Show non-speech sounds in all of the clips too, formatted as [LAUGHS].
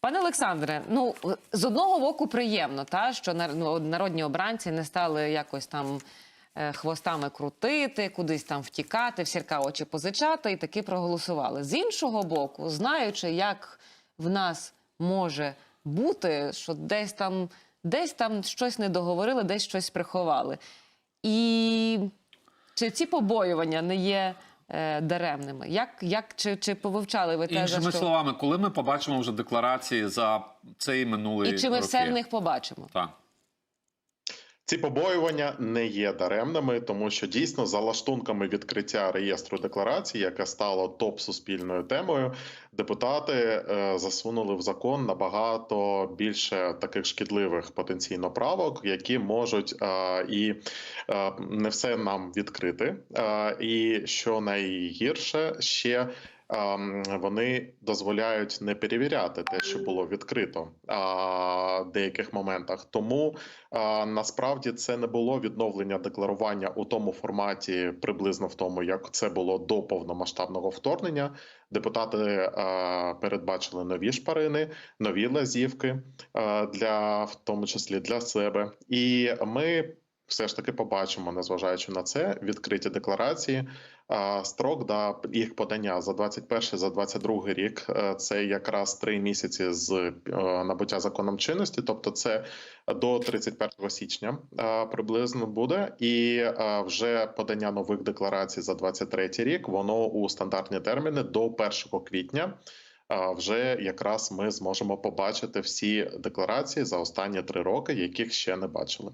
Пане Олександре, ну з одного боку приємно, та що ну, народні обранці не стали якось там е, хвостами крутити, кудись там втікати, в сірка очі позичати і таки проголосували. З іншого боку, знаючи, як в нас може бути, що десь там, десь там щось не договорили, десь щось приховали. І чи ці побоювання не є е, даремними? Як, як чи, чи повивчали ви те, за що словами, коли ми побачимо вже декларації за цей минулий і чи ми роки. все в них побачимо? Так. Ці побоювання не є даремними, тому що дійсно за лаштунками відкриття реєстру декларацій, яке стало топ суспільною темою, депутати е, засунули в закон набагато більше таких шкідливих потенційно правок, які можуть е, і е, не все нам відкрити. І що найгірше ще. Вони дозволяють не перевіряти те, що було відкрито в деяких моментах. Тому насправді це не було відновлення декларування у тому форматі, приблизно в тому, як це було до повномасштабного вторгнення. Депутати передбачили нові шпарини, нові лазівки для в тому числі для себе, і ми. Все ж таки побачимо, незважаючи на це, відкриті декларації. Строк да їх подання за 21 за 22 рік. е, Це якраз три місяці з е, набуття законом чинності, тобто це до 31 січня е, приблизно буде. І вже подання нових декларацій за 23 рік. Воно у стандартні терміни до 1 квітня. Вже якраз ми зможемо побачити всі декларації за останні три роки, яких ще не бачили.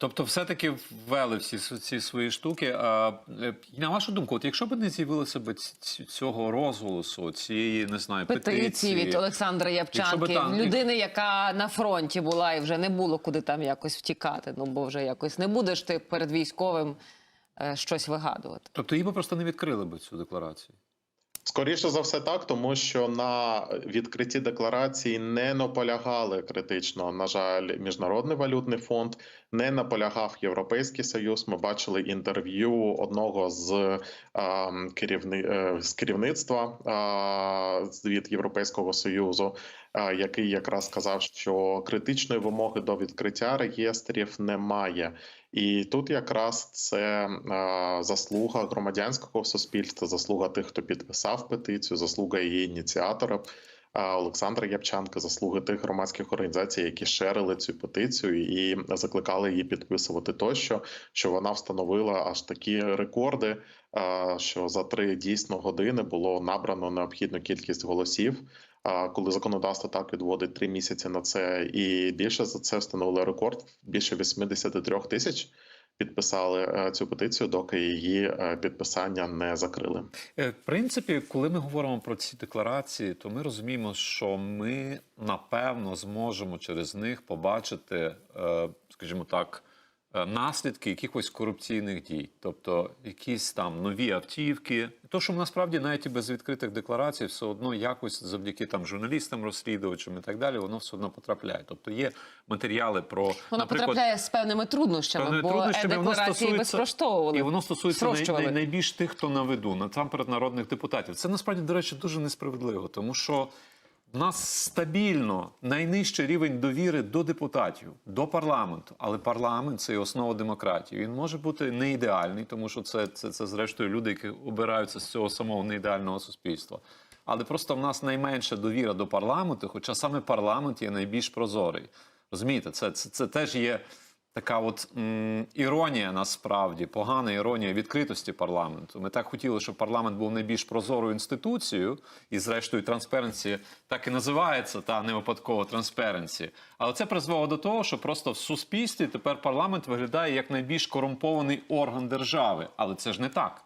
Тобто, все-таки ввели всі ці свої штуки. Е, е, на вашу думку, от якщо б не з'явилося б ць- ць- цього розголосу, цієї не знаю, Петиції петиції від Олександра Япчанки, там- людини, яка на фронті була і вже не було куди там якось втікати. Ну бо вже якось не будеш ти перед військовим е, щось вигадувати. Тобто її би просто не відкрили б цю декларацію. Скоріше за все, так, тому що на відкритті декларації не наполягали критично. На жаль, міжнародний валютний фонд не наполягав Європейський Союз. Ми бачили інтерв'ю одного з, керівни, е, з керівництва від Європейського союзу, який якраз сказав, що критичної вимоги до відкриття реєстрів немає. І тут якраз це заслуга громадянського суспільства, заслуга тих, хто підписав петицію, заслуга її ініціатора е, Олександра Япчанка, заслуги тих громадських організацій, які шерили цю петицію і закликали її підписувати тощо, що вона встановила аж такі рекорди, що за три дійсно години було набрано необхідну кількість голосів. А коли законодавство так відводить три місяці на це, і більше за це встановили рекорд більше 83 тисяч підписали е, цю петицію, доки її е, підписання не закрили. Е, В принципі, коли ми говоримо про ці декларації, то ми розуміємо, що ми напевно зможемо через них побачити, скажімо так, наслідки якихось корупційних дій, тобто якісь там нові автівки. То, що насправді навіть і без відкритих декларацій, все одно якось завдяки там журналістам, розслідувачам і так далі, воно все одно потрапляє. Тобто є матеріали про Воно наприклад, потрапляє з певними труднощами, Певними бо труднощами, воно безпроштовували. І воно стосується най, найбільш тих, хто на виду, насамперед народних депутатів. Це насправді, до речі, дуже несправедливо, тому що в нас стабільно найнижчий рівень довіри до депутатів, до парламенту. Але парламент це і основа демократії. Він може бути не ідеальний, тому що це, це, це зрештою люди, які обираються з цього самого неідеального суспільства. Але просто в нас найменша довіра до парламенту, хоча саме парламент є найбільш прозорий. Розумієте, це, це, це теж є така от м, іронія насправді, погана іронія відкритості парламенту. Ми так хотіли, щоб парламент був найбільш прозорою інституцією, і зрештою трансперенсі так і називається, та не випадково трансперенсі. Але це призвело до того, що просто в суспільстві тепер парламент виглядає як найбільш корумпований орган держави. Але це ж не так.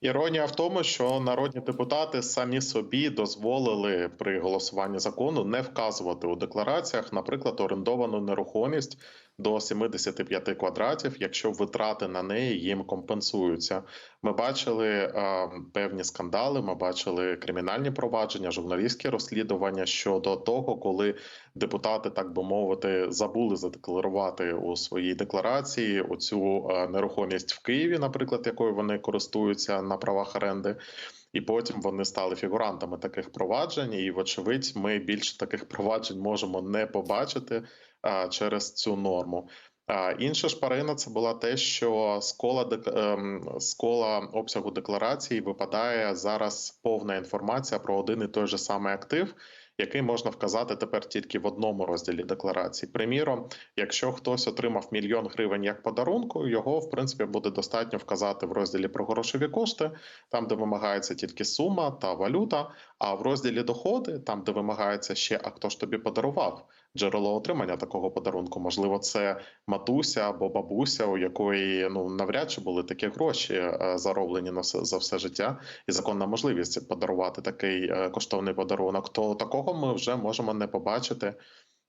Іронія в тому, що народні депутати самі собі дозволили при голосуванні закону не вказувати у деклараціях, наприклад, орендовану нерухомість до 75 квадратів, якщо витрати на неї їм компенсуються. Ми бачили е, певні скандали. Ми бачили кримінальні провадження, журналістські розслідування щодо того, коли депутати, так би мовити, забули задекларувати у своїй декларації оцю е, нерухомість в Києві, наприклад, якою вони користуються на правах оренди. І потім вони стали фігурантами таких проваджень. І, вочевидь, ми більше таких проваджень можемо не побачити а, через цю норму. А, інша шпарина це була те, що з кола, дек- ем, з кола обсягу декларації випадає зараз повна інформація про один і той же самий актив, який можна вказати тепер тільки в одному розділі декларації. Приміром, якщо хтось отримав мільйон гривень як подарунку, його в принципі буде достатньо вказати в розділі про грошові кошти, там де вимагається тільки сума та валюта. А в розділі доходи, там де вимагається ще а хто ж тобі подарував джерело отримання такого подарунку. Можливо, це матуся або бабуся, у якої ну навряд чи були такі гроші е, зароблені на все за все життя, і законна можливість подарувати такий е, коштовний подарунок. То такого ми вже можемо не побачити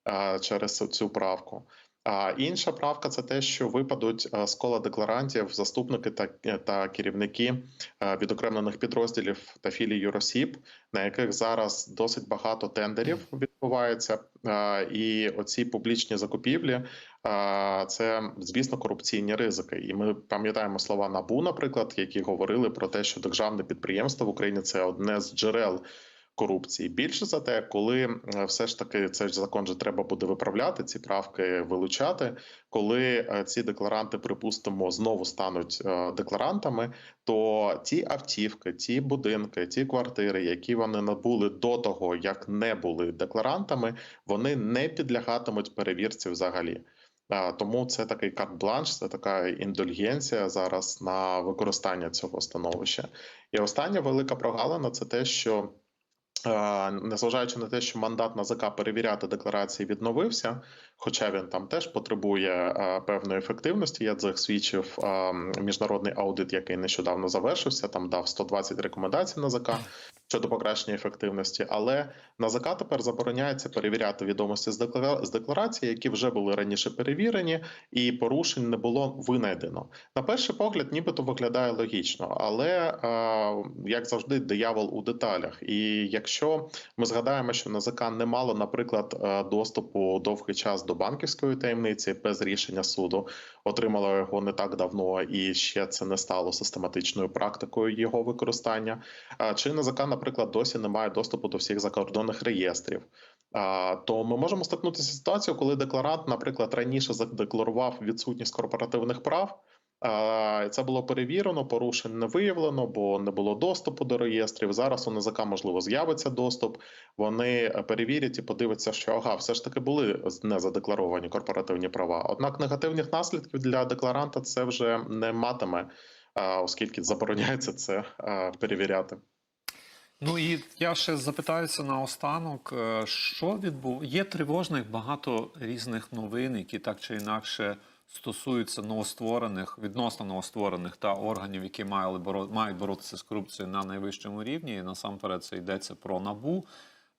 е, через цю правку. А інша правка це те, що випадуть е, з кола декларантів заступники та, та керівники е, відокремлених підрозділів та філій юросіб, на яких зараз досить багато тендерів відбувається, Е, і оці публічні закупівлі е, це звісно корупційні ризики. І ми пам'ятаємо слова НАБУ, наприклад, які говорили про те, що державне підприємство в Україні це одне з джерел. Корупції більше за те, коли е, все ж таки цей закон же треба буде виправляти, ці правки вилучати. Коли е, ці декларанти, припустимо, знову стануть е, декларантами, то ті автівки, ті будинки, ті квартири, які вони набули до того, як не були декларантами, вони не підлягатимуть перевірці взагалі. Тому це такий карт-бланш, це така індульгенція зараз на використання цього становища. І остання велика прогалина це те, що незважаючи на те, що мандат НАЗК перевіряти декларації відновився, хоча він там теж потребує е, певної ефективності. Я цих свідчив е, міжнародний аудит, який нещодавно завершився. Там дав 120 рекомендацій НАЗК щодо покращення ефективності. Але НАЗК тепер забороняється перевіряти відомості з деклара- з декларації, які вже були раніше перевірені, і порушень не було винайдено. На перший погляд, нібито виглядає логічно, але е, як завжди, диявол у деталях. І якщо ми згадаємо, що НАЗК не мало, наприклад, е, доступу довгий час до банківської таємниці без рішення суду, отримало його не так давно, і ще це не стало систематичною практикою його використання. Чи НАЗК, наприклад, досі не має доступу до всіх закордонних реєстрів? То ми можемо стикнутися з ситуацією, коли декларант, наприклад, раніше задекларував відсутність корпоративних прав. Це було перевірено, порушень не виявлено, бо не було доступу до реєстрів. Зараз у НАЗК, можливо, з'явиться доступ. Вони перевірять і подивляться, що ага, все ж таки були незадекларовані корпоративні права. Однак негативних наслідків для декларанта це вже не матиме, оскільки забороняється це перевіряти. Ну і я ще запитаюся наостанок, е, що відбув... Є тривожних багато різних новин, які так чи інакше стосуються новостворених, відносно новостворених та органів, які мають боротися з корупцією на найвищому рівні. І насамперед це йдеться про набу.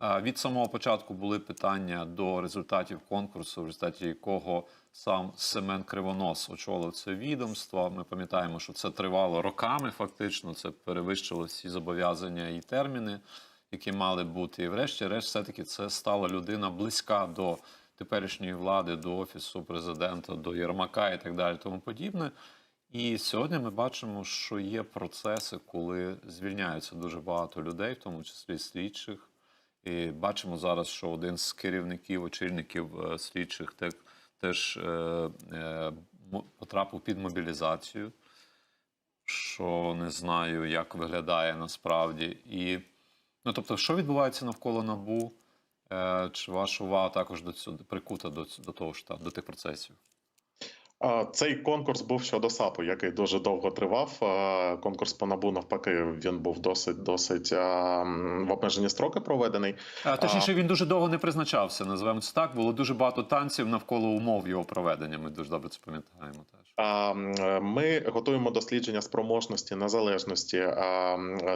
Від самого початку були питання до результатів конкурсу, в результаті якого сам Семен Кривонос очолив це відомство. Ми пам'ятаємо, що це тривало роками, фактично. Це перевищило всі зобов'язання і терміни, які мали бути. І врешті-решт, все-таки це стала людина близька до теперішньої влади, до офісу президента, до Єрмака і так далі, тому подібне. І сьогодні ми бачимо, що є процеси, коли звільняються дуже багато людей, в тому числі слідчих. І бачимо зараз, що один з керівників, очільників е, слідчих те- теж е, е, потрапив під мобілізацію, що не знаю, як виглядає насправді. І, ну, тобто, що відбувається навколо набу? Чи ваша увага також до цього прикута до, до того ж та- до тих процесів? Цей конкурс був щодо САПу, який дуже довго тривав. Конкурс по набу навпаки він був досить досить в обмежені строки проведений. А, точніше, він дуже довго не призначався, називаємо це так. Було дуже багато танців навколо умов його проведення. Ми дуже добре це пам'ятаємо теж. Ми готуємо дослідження спроможності, незалежності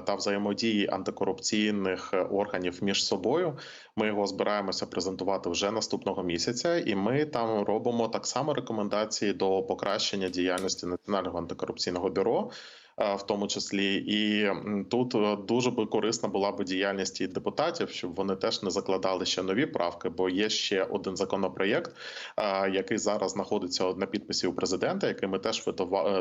та взаємодії антикорупційних органів між собою. Ми його збираємося презентувати вже наступного місяця, і ми там робимо так само рекомендації до покращення діяльності Національного антикорупційного бюро. Е, в тому числі. І тут е, дуже би корисна була би діяльність і депутатів, щоб вони теж не закладали ще нові правки, бо є ще один законопроєкт, е, який зараз знаходиться на підписі у президента, який ми теж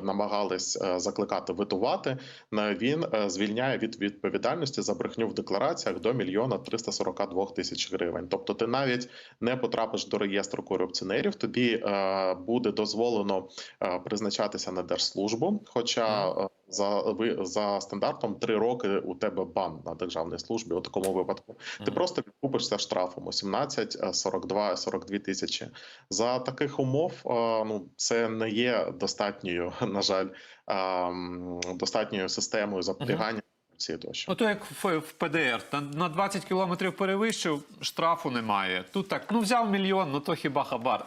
намагались закликати витувати. Він звільняє від відповідальності за брехню в деклараціях до мільйона 342 тисяч гривень. Тобто, ти навіть не потрапиш до реєстру корупціонерів, тобі буде дозволено призначатися на держслужбу. Хоча за ви за стандартом три роки у тебе бан на державній службі у такому випадку. Ти просто відкупишся штрафом у 17, е, 42, 42 тисячі. За таких умов е, ну це не є достатньою, [LAUGHS] на жаль, е, достатньою системою запобігання. Тощо. Ну то як в, в ПДР, на, на 20 кілометрів перевищив, штрафу немає. Тут так, ну взяв мільйон, ну то хіба хабар.